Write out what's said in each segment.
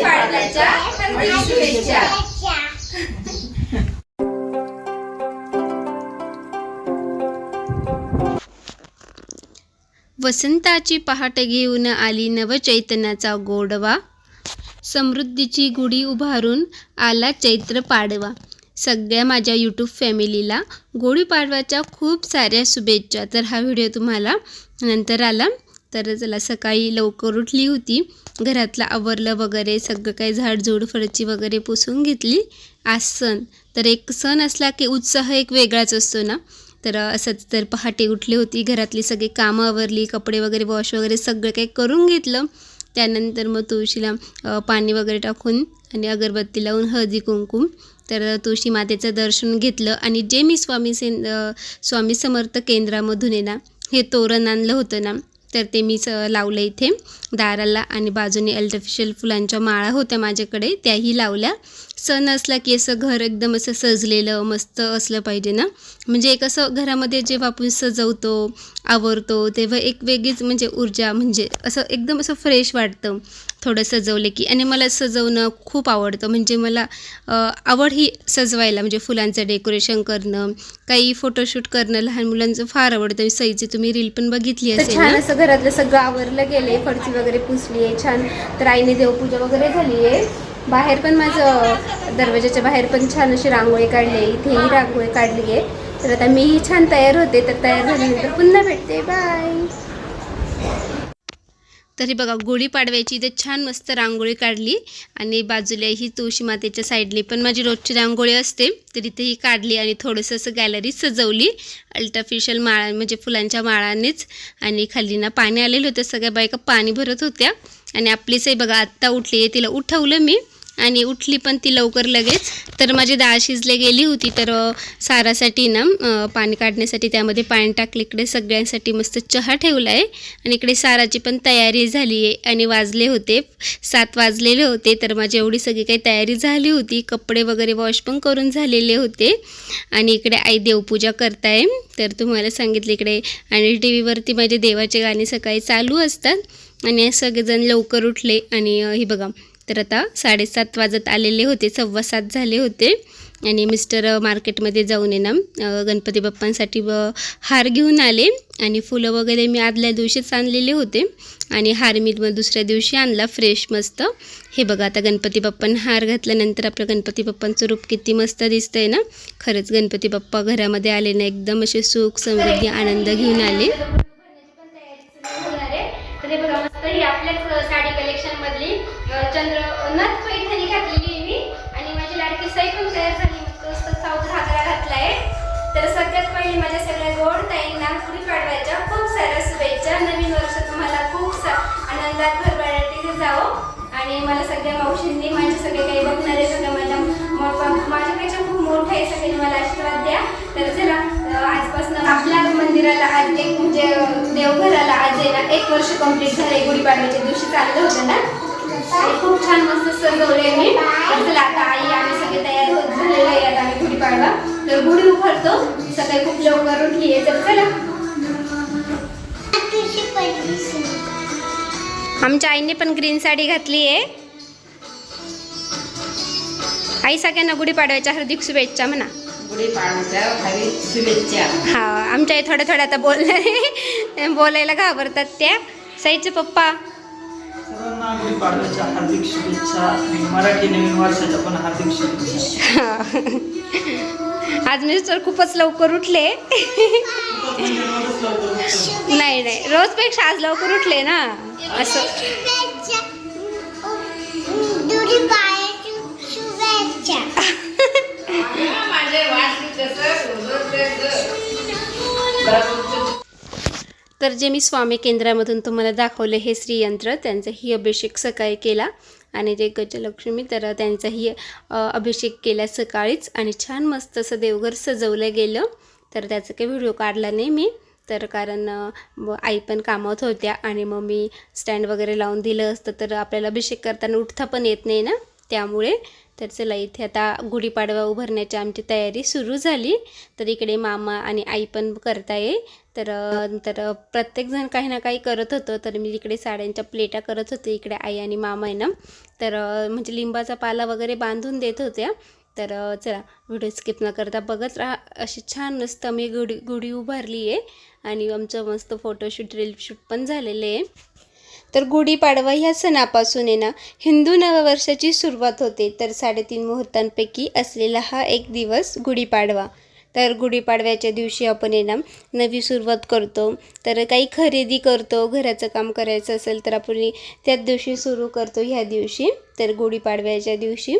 हार्दिक शुभेच्छा वसंताची पहाटे घेऊन आली नवचैतन्याचा गोडवा. समृद्धीची गुढी उभारून आला चैत्र पाडवा. सगळ्या माझ्या यूट्यूब फॅमिलीला गुढीपाडव्याच्या खूप साऱ्या शुभेच्छा. तर हा व्हिडिओ तुम्हाला नंतर आला. तर चला सकाळी लवकर उठली होती. घरातलं आवरलं वगैरे सगळं काही झाडझूड फरची वगैरे पुसून घेतली. आज सण. तर एक सण असला की उत्साह एक वेगळाच असतो ना. तर असंच तर पहाटे उठली होती घरातली सगळी कामं आवरली कपडे वगैरे वॉश वगैरे सगळं काही करून घेतलं. त्यानंतर मग तुळशीला पाणी वगैरे टाकून आणि अगरबत्ती लावून हळदी कुंकुम तर तुळशी मातेचं दर्शन घेतलं आणि जे मी स्वामी सेन स्वामी समर्थ केंद्रामधून आहे ना हे तोरण आणलं होतं ना. तर ते मीच लावलं इथे. दाराला आणि बाजूने आर्टिफिशियल फुलांच्या माळा होत्या माझ्याकडे त्याही लावल्या. सण असला की असं घर एकदम असं सजलेलं मस्त असलं पाहिजे ना. म्हणजे एक असं घरामध्ये जेव्हा आपण सजवतो आवरतो तेव्हा एक वेगळीच म्हणजे ऊर्जा म्हणजे असं एकदम असं फ्रेश वाटतं. थोडं सजवले की आणि मला सजवणं खूप आवडतं. म्हणजे मला आवड ही सजवायला म्हणजे फुलांचं डेकोरेशन करणं काही फोटोशूट करणं लहान मुलांचं फार आवडतं. सईची तुम्ही रील पण बघितली असेल छान असं घरातलं सगळं आवरलं गेले फडची वगैरे पुसली आहे छान. तर आईने देवपूजा वगैरे झाली आहे. बाहेर पण माझं दरवाजाच्या बाहेर पण छान अशी रांगोळी काढली आहे. इथेही रांगोळी काढली आहे. तर आता मीही छान तयार होते. तर तयार झाल्यानंतर पुन्हा भेटते. बाय. तरी बघा गुढीपाडव्याची इथे छान मस्त रांगोळी काढली. आणि बाजूला ही तुळशी मातेच्या साईडली पण माझी रोजची रांगोळी असते. तर इथे ही काढली आणि थोडंसं असं गॅलरी सजवली. अल्टाफिशियल माळा म्हणजे फुलांच्या माळानेच. आणि खाली ना पाणी आलेलं होतं. सगळ्या बायका पाणी भरत होत्या. आणि आपलीच आहे बघा आत्ता उठली. आहे तिला उठवलं मी. आणि उठली पण ती लवकर लगेच. तर माझी डाळ शिजले गेली होती तर सारासाठी ना पाणी काढण्यासाठी त्यामध्ये पाणी टाकले. इकडे सगळ्यांसाठी मस्त चहा ठेवला आहे आणि इकडे साराची पण तयारी झाली आहे. आणि वाजले होते सात वाजलेले होते तर माझी एवढी सगळी काही तयारी झाली होती. कपडे वगैरे वॉश पण करून झालेले होते. आणि इकडे आई देवपूजा करताय. तर तुम्हाला सांगितलं इकडे आणि टी व्हीवरती माझे देवाचे गाणे सकाळी चालू असतात. आणि सगळेजण लवकर उठले आणि हे बघा तर आता साडेसात वाजत आलेले होते सव्वा सात झाले होते. आणि मिस्टर मार्केटमध्ये जाऊन आहे ना गणपती बाप्पांसाठी व हार घेऊन आले. आणि फुलं वगैरे मी आदल्या दिवशीच आणलेले होते. आणि हार मी मग दुसऱ्या दिवशी आणला फ्रेश मस्त. हे बघा आता गणपती बाप्पांना हार घातल्यानंतर आपलं गणपती बाप्पांचं रूप किती मस्त दिसतंय ना. खरंच गणपती बाप्पा घरामध्ये आले ना एकदम असे सुख समृद्धी आनंद घेऊन आले. तर हे बघा मस्त ही आपल्याच साडी कलेक्शनमधली चंद्र नथ पैठणी घातलेली आहे मी. आणि माझी लाडकी सई पण तयार झाली. मस्त साऊथ घागरा घातलाय. तर सगळ्यात पहिले माझ्या सगळ्या गोड ताईंना गुढीपाडव्याच्या खूप साऱ्या शुभेच्छा. नवीन वर्ष तुम्हाला खूप सा आनंदात भरभराटीने जावं. आणि मला सगळ्या मावशींनी माझे सगळे काही बघणारे सगळ्या माझ्या माझ्यापेक्षा खूप मोठे आहे सगळ्यांनी मला आशीर्वाद द्या. तर चला आजपासून आपल्या मंदिराला आज एक म्हणजे देवघराला आज ना एक वर्ष कंप्लीट झाले गुढीपाडव्याच्या दिवशी चाललं होतं ना? आणि खूप छान मस्त सजवले मी. तर चला आता आई आम्ही सगळे तयार होत झालेलो आहे आता आम्ही गुढीपाडवा तर गुढी उभारतो सकाळी खूप लवकर उठली आहे. तर चला. आमच्या आईने पण ग्रीन साडी घातली आहे. आई सगळ्यांना गुढीपाडव्याच्या हार्दिक शुभेच्छा म्हणा. गुढीपाडव्याच्या हार्दिक शुभेच्छा. हा आमच्या आई थोड्या थोड्या आता बोलणार. बोलायला घाबरतात त्या. साईचे पप्पा सर्वांना गुढीपाडव्याच्या हार्दिक शुभेच्छा आणि मराठी नवीन वर्षाच्या पण हार्दिक शुभेच्छा. आज मी तर खूपच लवकर उठले. नाही नाही. रोजपेक्षा आज लवकर उठले ना. असं. तर जे मी स्वामी केंद्रामधून तुम्हाला दाखवले हे श्रीयंत्र त्यांचाही अभिषेक सकाळी केला आणि जे गजलक्ष्मी तर त्यांचाही अभिषेक केला सकाळीच आणि छान मस्त असं देवघर सजवलं गेलं. तर त्याचा काही व्हिडिओ काढला नाही मी तर कारण आई पण कामात होत्या आणि मग मी स्टँड वगैरे लावून दिलं असतं तर आपल्याला अभिषेक करताना उठता पण येत नाही ना त्यामुळे तर चला इथे आता गुढीपाडवा उभारण्याची आमची तयारी सुरू झाली. तर इकडे मामा आणि आई पण करताय. तर नंतर तर प्रत्येकजण काही ना काही करत होतं. तर मी इकडे साड्यांच्या प्लेटा करत होते. इकडे आई आणि मामा आहे ना. तर म्हणजे लिंबाचा पाला वगैरे बांधून देत होत्या. तर चला व्हिडिओ स्किप न करता बघत राहा. अशी छान मस्त मी गुढी गुढी उभारली आहे आणि आमचं मस्त फोटोशूट रीलशूट पण झालेले आहे. तर गुढीपाडवा ह्या सणापासून आहे ना हिंदू नववर्षाची सुरुवात होते. तर साडेतीन मुहूर्तांपैकी असलेला हा एक दिवस गुढीपाडवा. तर गुढीपाडव्याच्या दिवशी आपण आहे ना नवी सुरुवात करतो. तर काही खरेदी करतो घराचं काम करायचं असेल तर आपण त्याच दिवशी सुरू करतो ह्या दिवशी. तर गुढीपाडव्याच्या दिवशी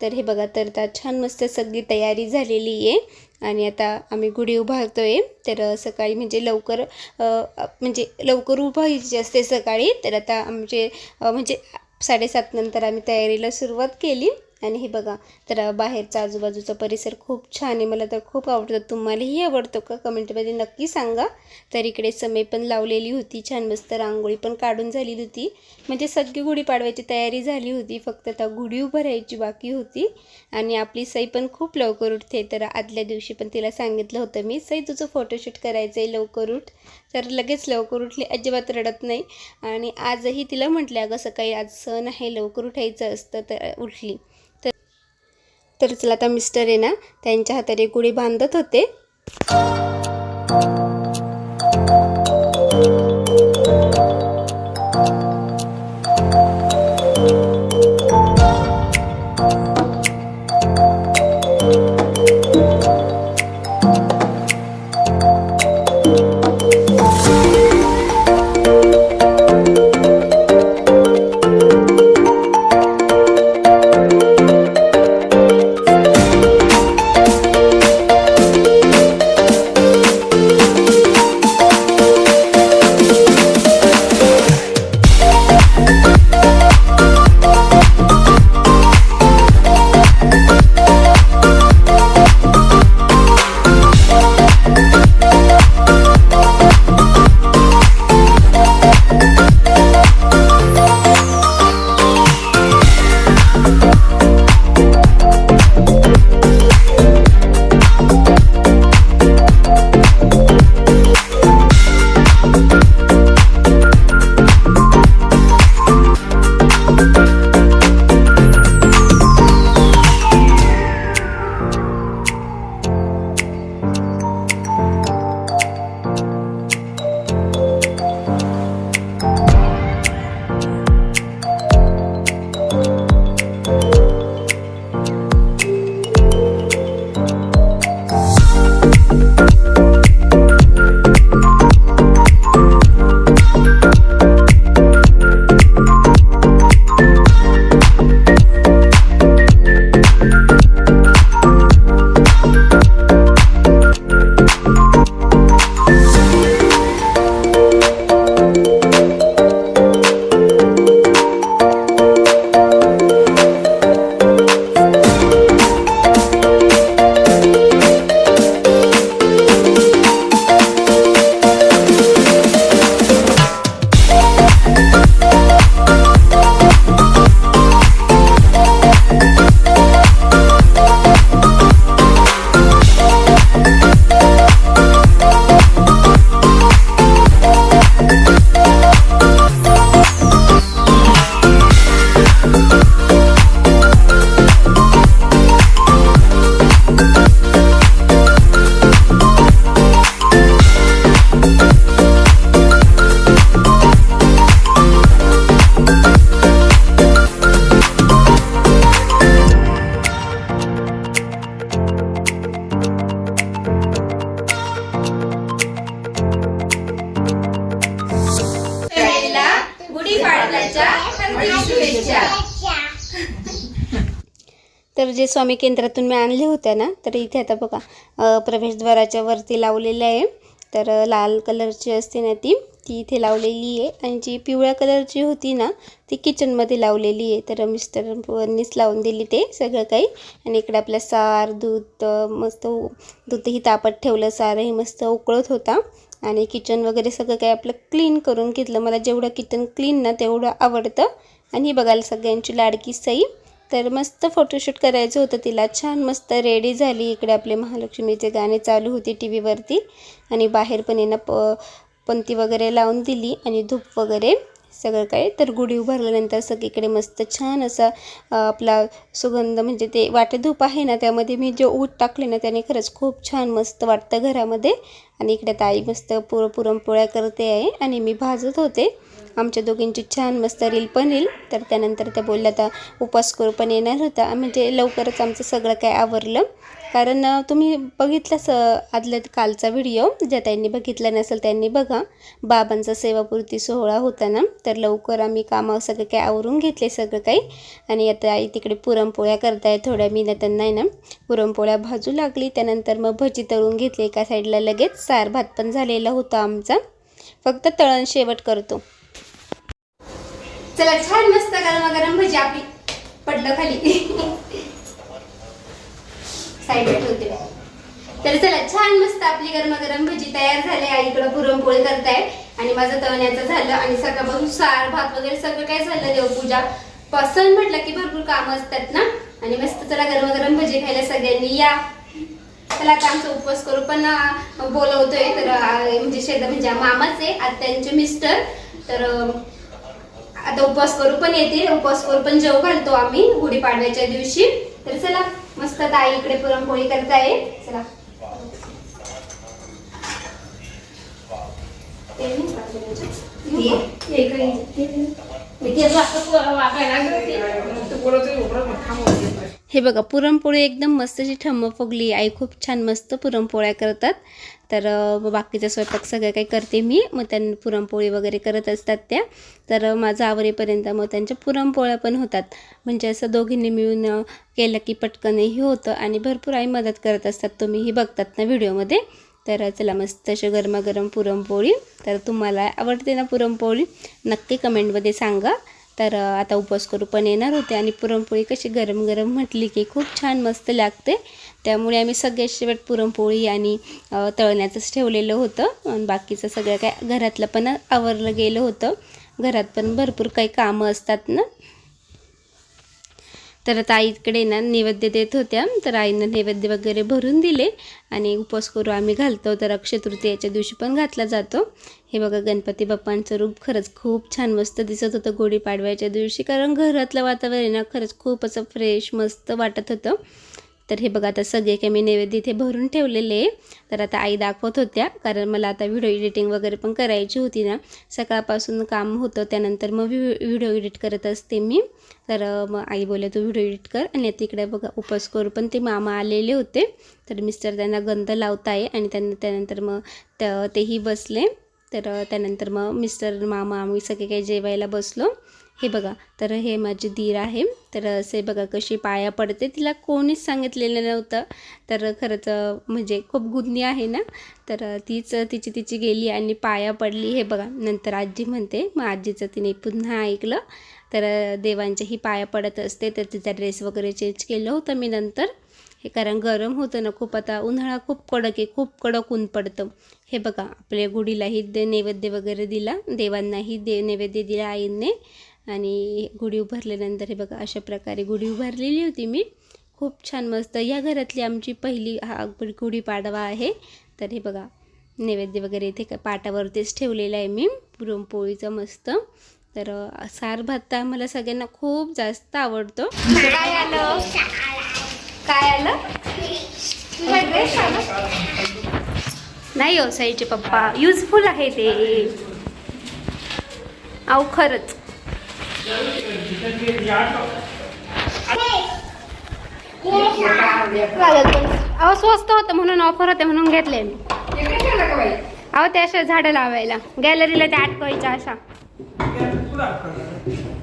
तर हे बघा तर आता छान मस्त सगळी तयारी झालेली आहे. आणि आता आम्ही गुढी उभारतो आहे तर सकाळी म्हणजे लवकर म्हणजे लवकर उभारायची असते सकाळी. तर आता आमचे म्हणजे साडेसात नंतर आम्ही तयारीला सुरुवात केली. आणि हे बघा तर बाहेरचा आजूबाजूचा परिसर खूप छान आहे. मला तर खूप आवडतं. तुम्हालाही आवडतो का? कमेंटमध्ये नक्की सांगा. तर इकडे समय पण लावलेली होती. छान मस्त रांगोळी पण काढून झालेली होती. म्हणजे सगळी गुढी पाडवायची तयारी झाली होती. फक्त आता गुढी उभारायची बाकी होती. आणि आपली सई पण खूप लवकर उठते. तर आदल्या दिवशी पण तिला सांगितलं होतं मी सई तुझं फोटोशूट करायचं आहे लवकर उठ. तर लगेच लवकर उठली. अजिबात रडत नाही. आणि आजही तिला म्हटलं अगं सकाळी आज सण आहे लवकर उठायचं असतं. तर उठली. तर चला आता मिस्टर आहे ना त्यांच्या हाताने गुढी बांधत होते. जे स्वामी केंद्रातून मी आणले होत्या ना तर इथे आता बघा प्रवेशद्वाराच्या वरती लावलेलं आहे. तर लाल कलरची असते ना ती ती इथे लावलेली आहे. आणि जी पिवळ्या कलरची होती ना ती किचनमध्ये लावलेली आहे. तर मिस्टरांनीच लावून दिली ते सगळं काही. आणि इकडे आपलं सार दूध मस्त दूधही तापत ठेवलं. सारही मस्त उकळत होता. आणि किचन वगैरे सगळं काही आपलं क्लीन करून घेतलं. मला जेवढं किचन क्लीन ना तेवढं आवडतं. आणि बघायला सगळ्यांची लाडकी सई. तर मस्त फोटोशूट करायचं होतं तिला. छान मस्त रेडी झाली. इकडे आपले महालक्ष्मीचे गाणे चालू होते टी व्हीवरती आणि बाहेर पण येणं प पंती वगैरे लावून दिली आणि धूप वगैरे सगळं काही. तर गुढी उभारल्यानंतर सगळीकडे मस्त छान असा आपला सुगंध म्हणजे ते वाटे धूप आहे ना त्यामध्ये मी जे ऊट टाकले ना त्याने खरंच खूप छान मस्त वाटतं घरामध्ये. आणि इकडे ताई मस्त पुर पुरणपोळ्या करते आहे आणि मी भाजत होते. आमच्या दोघींची छान मस्त रील पण येईल. तर त्यानंतर त्या बोलल्या आता उपास करू पण येणार होता. म्हणजे लवकरच आमचं सगळं काय आवरलं. कारण तुम्ही बघितलंच स आदल्या कालचा व्हिडिओ. ज्या त्यांनी बघितला नसेल त्यांनी बघा. बाबांचा सेवापूर्ती सोहळा होता ना. तर लवकर आम्ही कामं सगळं काय आवरून घेतले सगळं काही. आणि आता आई तिकडे पुरणपोळ्या करताय थोड्या मी त्यांना आहे ना. पुरणपोळ्या भाजू लागली. त्यानंतर मग भजी तळून घेतली एका साईडला लगेच. सार भात पण झालेला होता आमचा. फक्त तळण शेवट करतो. चला छान मस्त गरम गरम भजी आपली. पडलं खाली. साईडला ठेवते. तर चला छान मस्त आपली गरम गरम भजी तयार झाली. आईकडं पुरणपोळी करताय आणि माझं तळण्याचं झालं आणि सकाळपासून सार भात वगैरे सगळं काय झालं देवपूजा. पसंत म्हटलं की भरपूर कामं असतात ना? आणि मस्त चला गरम गरम भजी खायला सगळ्यांनी या. चला आता आमचा उपवास करू. पण बोलवतोय तर म्हणजे शेजा म्हणजे मामाच आहे आत्यांचे मिस्टर. तर आता उपवास करू पण येतील. उपवास करू पण जेव घालतो आम्ही गुढीपाडव्याच्या दिवशी. तर चला मस्त ताई इकडे पुरणपोळी करताय चला. ते? नाही का त्याच्यात? हे काही- ते- मी ते असं असं वागायला. हे बघा पुरणपोळी एकदम मस्त अशी ठम्म फुगली आई खूप छान मस्त पुरणपोळ्या करतात. तर बाकीचा स्वयंपाक सगळं काही करते मी. मग त्यांना पुरणपोळी वगैरे करत असतात त्या. तर माझं आवरेपर्यंत मग त्यांच्या पुरणपोळ्या पण होतात. म्हणजे असं दोघींनी मिळून केलं की पटकनही होतं आणि भरपूर आई मदत करत असतात. तुम्हीही बघतात ना व्हिडिओमध्ये. तर चला मस्त अशी गरमागरम पुरणपोळी. तर तुम्हाला आवडते ना पुरणपोळी नक्की कमेंटमध्ये सांगा. तर आता उपवास करू पण येणार होते आणि पुरणपोळी कशी गरम गरम म्हटली की खूप छान मस्त लागते. त्यामुळे आम्ही सगळ्यात शेवट पुरणपोळी आणि तळण्याचंच ठेवलेलं होतं. आणि बाकीचं सगळं काय घरातलं पण आवरलं गेलं होतं. घरात पण भरपूर काही कामं असतात ना. तर आता ना नैवेद्य देत होत्या. तर आईनं नैवेद्य वगैरे भरून दिले आणि उपवास करू आम्ही घालतो. तर अक्षय तृतीयाच्या दिवशी पण घातला जातो. हे बघा गणपती बाप्पांचं रूप खरंच खूप छान मस्त दिसत होतं गुढीपाडव्याच्या दिवशी. कारण घरातलं वातावरण ना खरंच खूप असं फ्रेश मस्त वाटत होतं. तर हे बघा आता सगळे काही मी नैवेद्य इथे भरून ठेवलेले आहे. तर आता आई दाखवत होत्या कारण मला आता व्हिडिओ एडिटिंग वगैरे पण करायची होती ना. सकाळपासून काम होतं त्यानंतर मग व्हि व्हिडिओ एडिट करत असते मी. तर मग आई बोलले तू व्हिडिओ एडिट कर. आणि तिकडे बघा उपवास करू पण ते मामा आलेले होते. तर मिस्टर त्यांना गंध लावताय आणि त्यांना त्यानंतर मग त- तेही बसले. तर त्यानंतर मग मिस्टर मामा आम्ही सगळे काही जेवायला बसलो. हे बघा तर हे माझी दीर आहे. तर असे बघा कशी पाया पडते. तिला कोणीच सांगितलेलं नव्हतं. तर खरंच म्हणजे खूप गुन्हे आहे ना. तर तीच तिची तिची गेली आणि पाया पडली. हे बघा नंतर आजी म्हणते मग आजीचं तिने पुन्हा ऐकलं. तर देवांच्याही पाया पडत असते. तर तिचा ड्रेस वगैरे चेंज केलं होतं मी नंतर. हे कारण गरम होतं ना खूप. आता उन्हाळा खूप कडक आहे. खूप कडक ऊन पडतं. हे बघा आपल्या गुढीलाही दे नैवेद्य वगैरे दिला. देवांनाही दे नैवेद्य दिला आईने. आणि गुढी उभारल्यानंतर हे बघा अशा प्रकारे गुढी उभारलेली होती मी. खूप छान मस्त. या घरातली आमची पहिली हा गुढी पाडवा आहे. तर हे बघा नैवेद्य वगैरे इथे का पाटावरतीच ठेवलेलं आहे मी. पुरणपोळीचं मस्त. तर सार भात तर आम्हाला सगळ्यांना खूप जास्त आवडतो. काय आलं? काय आलं? तुझा ड्रेस आला नाही हो साईचे पप्पा. युजफुल आहे ते. अहो खरंच. अहो स्वस्त होतं म्हणून ऑफर होते म्हणून घेतले मी. अहो ते अशा झाडं लावायला. गॅलरीला ते अटकवायच्या अशा.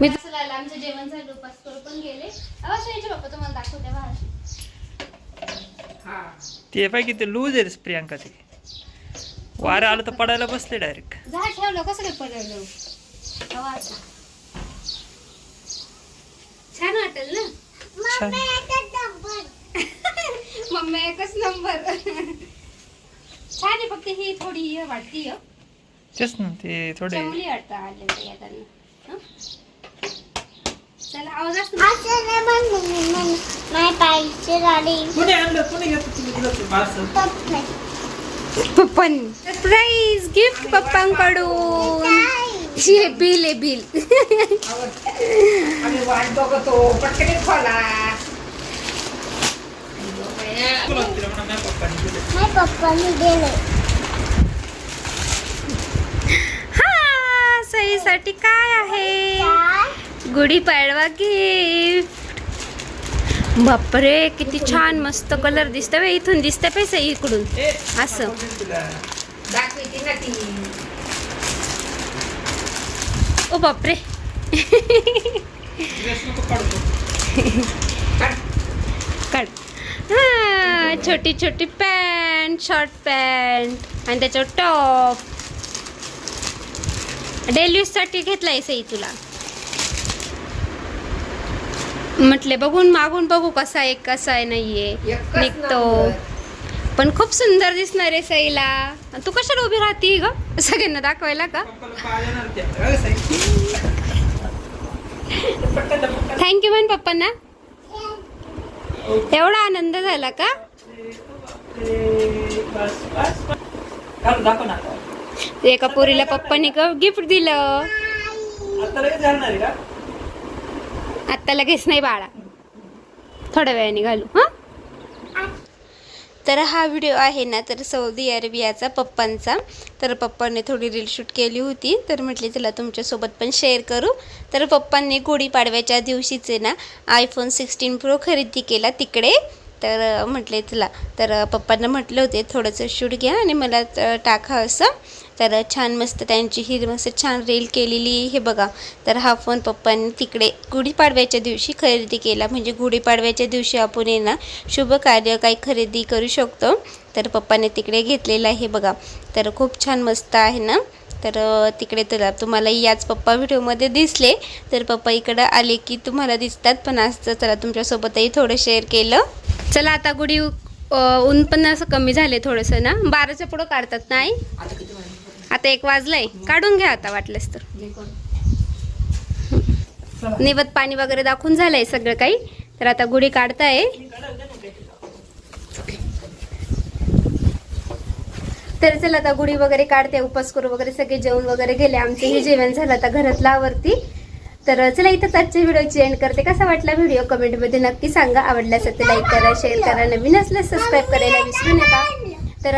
मी असं लागलं आमचं जेवण झालं उपास करू पण गेले. अवश्य यायचे बाप्पा तुम्हाला दाखवते बाहेर ते पाहिजे ते लूज आहे प्रियांका ते. वारं आलं तर पडायला बसले डायरेक्ट झाड ठेवलं कसं काय पडलं. छान वाटेल ना? छान. मम्मी एकच नंबर. छान आहे फक्त ही थोडी हे वाटती हं. तेच ना ते थोडे. चवली वाटतं येताना हं? चला आवाज असतो पायची गाडी. आणलं? घेतलं तुम्ही सरप्राईज गिफ्ट पप्पांकडून. हे बिल आहे बिल आम्ही वाट बघतो पटकन खोला तुला तिला म्हणा, माझ्या पप्पांनी दिलं. माझ्या पप्पाने दिले हा सईसाठी काय आहे गुढीपाडवा गिफ्ट बापरे किती छान मस्त कलर दिसतं बे इथून दिसतं पे सई इकडून ए, असं. पप्पांनी दिलं. दाखवते ना ती ओ बापरे. काढू. हा छोटी छोटी पॅन्ट शॉर्ट पॅन्ट आणि त्याच्यावर टॉप. डेली साठी घेतलाय सई तुला. म्हटले बघून मागून बघू कसा आहे कसा आहे. नाहीये निघतो. पण खूप सुंदर दिसणार आहे सईला. तू कशाला उभी राहती ग? सगळ्यांना दाखवायला का? थँक्यू म्हण पप्पांना. एवढा आनंद झाला का? एका पोरीला पप्पाने गिफ्ट दिलं. आता लगेच आत्ता लगेच नाही बाळा. थोड्या वेळाने घालू हा? तर हा व्हिडिओ आहे ना तर सौदी अरेबियाचा पप्पांचा. तर पप्पांनी थोडी रील शूट केली होती. तर म्हटली चला तुमच्यासोबत पण शेअर करू. तर पप्पांनी गुढीपाडव्याच्या दिवशीचे ना आयफोन सिक्स्टीन प्रो खरेदी केला तिकडे. तर म्हटले चला. तर पप्पांना म्हटलं होते थोडंसं शूट घ्या आणि मला टाका असं. तर छान मस्त त्यांची ही मस्त छान रील केलेली हे बघा. तर हा फोन पप्पांनी तिकडे गुढीपाडव्याच्या दिवशी खरेदी केला. म्हणजे गुढीपाडव्याच्या दिवशी आपण ना शुभ कार्य काही खरेदी करू शकतो. तर पप्पाने तिकडे घेतलेलं आहे बघा. तर खूप छान मस्त आहे ना. तर तिकडे तर तुम्हाला याच पप्पा व्हिडिओमध्ये दिसले. तर पप्पा इकडं आले की तुम्हाला दिसतात. पण आज तर चला तुमच्यासोबतही थोडं शेअर केलं. चला आता गुढी ऊन पण असं कमी झाले थोडंसं ना. बाराच्या पुढं काढतात नाही आता किती वाजले? आता एक वाजलंय. काढून घ्या आता वाटलंच तर. निवत पाणी वगैरे दाखवून झालंय सगळं काही. तर आता गुढी काढताय. तर चला आता गुढी वगैरे काढते उपास करू वगैरे सगळे जेवण वगैरे गेले. आमचे हे जेवण झालं आता घरातला आवरती तर चला इथंच आजच्या व्हिडिओची एंड करते. कसा वाटला व्हिडिओ? कमेंटमध्ये नक्की सांगा. आवडल्यास तर लाईक करा शेअर करा. नवीन असल्यास सबस्क्राईब करायला विसरू नका. तर